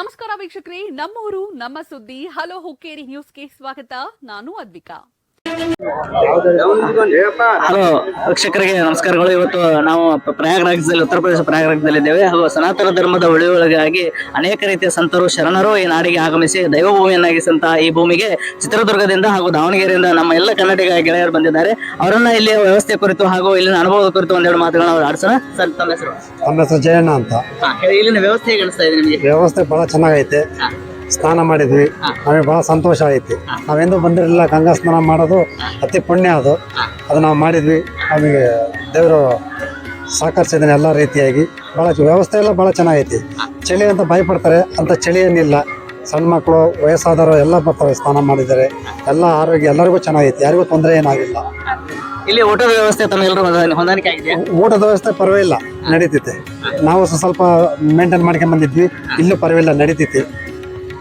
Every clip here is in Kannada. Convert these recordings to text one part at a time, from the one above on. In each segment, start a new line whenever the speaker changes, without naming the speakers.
ನಮಸ್ಕಾರ ವೀಕ್ಷಕರೇ ನಮ್ಮೂರು ನಮ್ಮ ಸುದ್ದಿ ಹಲೋ ಹುಕ್ಕೇರಿ ನ್ಯೂಸ್ಗೆ ಸ್ವಾಗತ. ನಾನು ಅದ್ವಿಕಾ.
ಹಲೋ ವೀಕ್ಷಕರಿಗೆ ನಮಸ್ಕಾರಗಳು. ಇವತ್ತು ನಾವು ಪ್ರಯಾಗರಾಜದಲ್ಲಿ ಪ್ರಯಾಗ್ರಾಜ್ದಲ್ಲಿ ಉತ್ತರ ಪ್ರದೇಶ ಪ್ರಯಾಗ್ರಾಜ್ದಲ್ಲಿದ್ದೇವೆ. ಹಾಗೂ ಸನಾತನ ಧರ್ಮದ ಉಳಿವುಗಳಿಗಾಗಿ ಅನೇಕ ರೀತಿಯ ಸಂತರು ಶರಣರು ಈ ನಾಡಿಗೆ ಆಗಮಿಸಿ ದೈವ ಭೂಮಿಯನ್ನಾಗಿಸಿದಂತಹ ಈ ಭೂಮಿಗೆ ಚಿತ್ರದುರ್ಗದಿಂದ ಹಾಗೂ ದಾವಣಗೆರೆಯಿಂದ ನಮ್ಮ ಎಲ್ಲ ಕನ್ನಡಿಗ ಗೆಳೆಯರು ಬಂದಿದ್ದಾರೆ. ಅವರನ್ನ ಇಲ್ಲಿ ವ್ಯವಸ್ಥೆ ಕುರಿತು ಹಾಗೂ ಇಲ್ಲಿನ ಅನುಭವದ ಕುರಿತು ಒಂದೆರಡು ಮಾತುಗಳನ್ನ ಅವ್ರು ಆಡ್ಸೋಣ. ಸರ್ ತಮ್ಮ ಹೆಸರು?
ನಮ್ಮ ಹೆಸರು ಜಯಣ್ಣ ಅಂತ.
ಇಲ್ಲಿನ ವ್ಯವಸ್ಥೆ ಹೇಗೆ ಇದೆ ನಿಮಗೆ?
ವ್ಯವಸ್ಥೆ ಬಹಳ ಚೆನ್ನಾಗೈತೆ. ಸ್ನಾನ ಮಾಡಿದ್ವಿ. ನಮಗೆ ಬಹಳ ಸಂತೋಷ ಐತಿ ನಾವೆಂದು ಬಂದಿರಲಿಲ್ಲ ಗಂಗಾ ಸ್ನಾನ ಮಾಡೋದು ಅತಿ ಪುಣ್ಯ ಅದು. ಅದು ನಾವು ಮಾಡಿದ್ವಿ. ನಮಗೆ ದೇವರು ಸಹಕರಿಸಿದ್ದಾನೆ ಎಲ್ಲ ರೀತಿಯಾಗಿ. ಭಾಳ ವ್ಯವಸ್ಥೆ ಎಲ್ಲ ಭಾಳ ಚೆನ್ನಾಗೈತಿ. ಚಳಿ ಅಂತ ಭಯಪಡ್ತಾರೆ ಅಂತ ಚಳಿ ಏನಿಲ್ಲ ಸಣ್ಣ ಮಕ್ಕಳು ವಯಸ್ಸಾದವರು ಎಲ್ಲ ಬರ್ತಾರೆ ಸ್ನಾನ ಮಾಡಿದ್ದಾರೆ. ಎಲ್ಲ ಆರೋಗ್ಯ ಎಲ್ಲರಿಗೂ ಚೆನ್ನಾಗೈತಿ. ಯಾರಿಗೂ ತೊಂದರೆ ಏನಾಗಿಲ್ಲ.
ಇಲ್ಲಿ ಊಟದ ವ್ಯವಸ್ಥೆ ಹೊಂದಾಣಿಕೆ- ಆಗಿದೆ
ಊಟದ ವ್ಯವಸ್ಥೆ ಪರವಾಗಿಲ್ಲ. ನಡೀತೈತೆ ನಾವು ಸ್ವಲ್ಪ ಮೇಂಟೈನ್ ಮಾಡ್ಕೊಂಡ್ ಬಂದಿದ್ವಿ. ಇಲ್ಲೂ ಪರವಾಗಿಲ್ಲ ನಡೀತೈತಿ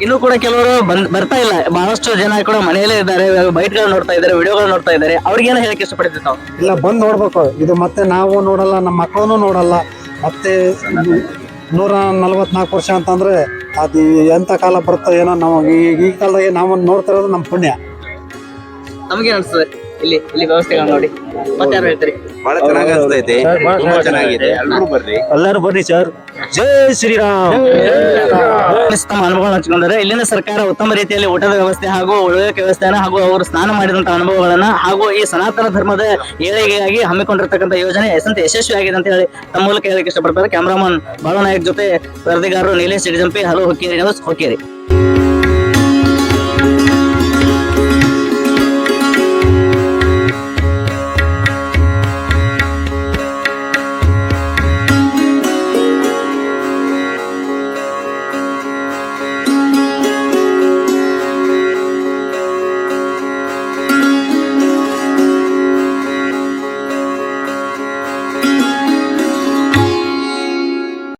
ಇನ್ನೂ ಕೂಡ ಕೆಲವರು ಬಂದ್ ಬರ್ತಾ ಇಲ್ಲ. ಬಹಳಷ್ಟು ಜನ ಕೂಡ ಮನೆಯಲ್ಲೇ ಇದ್ದಾರೆ. ಬೈಟ್ಗಳು ನೋಡ್ತಾ ಇದ್ದಾರೆ ವಿಡಿಯೋಗಳು ನೋಡ್ತಾ ಇದ್ದಾರೆ. ಅವ್ರಿಗೇನು ಹೇಳಕ್ಕೆ ಇಷ್ಟಪಡ್ತೀವಿ ತಾವು?
ಇಲ್ಲ ಬಂದು ನೋಡ್ಬೇಕು. ಇದು ಮತ್ತೆ ನಾವು ನೋಡಲ್ಲ ನಮ್ಮ ಮಕ್ಕಳೂ ನೋಡಲ್ಲ. ಮತ್ತೆ ನೂರ ನಲವತ್ನಾಲ್ಕು ವರ್ಷ ಅಂತಂದ್ರೆ ಅದು ಎಂಥ ಕಾಲ ಬರುತ್ತೋ ಏನೋ ನಾವು ಈ ಈ ಕಾಲದಾಗೆ ನಾವು ನೋಡ್ತಾ ಇರೋದು ನಮ್ಮ ಪುಣ್ಯ.
ನಮ್ಗೆ ಅನಿಸ್ತದೆ? ಇಲ್ಲಿ ಇಲ್ಲಿ ವ್ಯವಸ್ಥೆಗಳನ್ನ ನೋಡಿ. ಮತ್ತೆ ಯಾರು ಹೇಳ್ತಾರೆ?
ಬಹಳ ಚೆನ್ನಾಗಿ ಅನ್ಸ್ತೈತೆ. ತುಂಬಾ ಚೆನ್ನಾಗಿದೆ. ಎಲ್ಲರೂ ಬರ್ರಿ.
ಎಲ್ಲರೂ ಬರ್ರಿ ಸರ್. ಜೈ ಶ್ರೀರಾಮ್.
ತಮ್ಮ ಅನುಭವಗಳನ್ನ ಹಂಚಿಕೊಂಡರೆ ಇಲ್ಲಿನ ಸರ್ಕಾರ ಉತ್ತಮ ರೀತಿಯಲ್ಲಿ ಊಟದ ವ್ಯವಸ್ಥೆ ಹಾಗೂ ಉಳಿಯೋಕೆ ವ್ಯವಸ್ಥೆಯನ್ನು ಹಾಗೂ ಅವರು ಸ್ನಾನ ಮಾಡಿದಂತಹ ಅನುಭವಗಳನ್ನ ಹಾಗೂ ಈ ಸನಾತನ ಧರ್ಮದ ಏಳಿಗೆಗಾಗಿ ಹಮ್ಮಿಕೊಂಡಿರ್ತಕ್ಕಂಥ ಯೋಜನೆ ಯಶಸ್ವಿ ಯಶಸ್ವಿಯಾಗಿದೆ ಅಂತ ಹೇಳಿ ತಮ್ಮ ಮೂಲಕ ಹೇಳಕ್ಕೆ ಇಷ್ಟಪಡ್ತಾರೆ. ಕ್ಯಾಮ್ರಾಮನ್ ಬಾಳು ನಾಯಕ್ ಜೊತೆ ವರದಿಗಾರರು ನೀಲೇಶ್ ಸಿಡಿಜಂಪಿ ಹಲೋ ಹೊಕ್ಕೇರಿ ಹೊಕ್ಕೇರಿ ಹುಕ್ಕೇರಿ.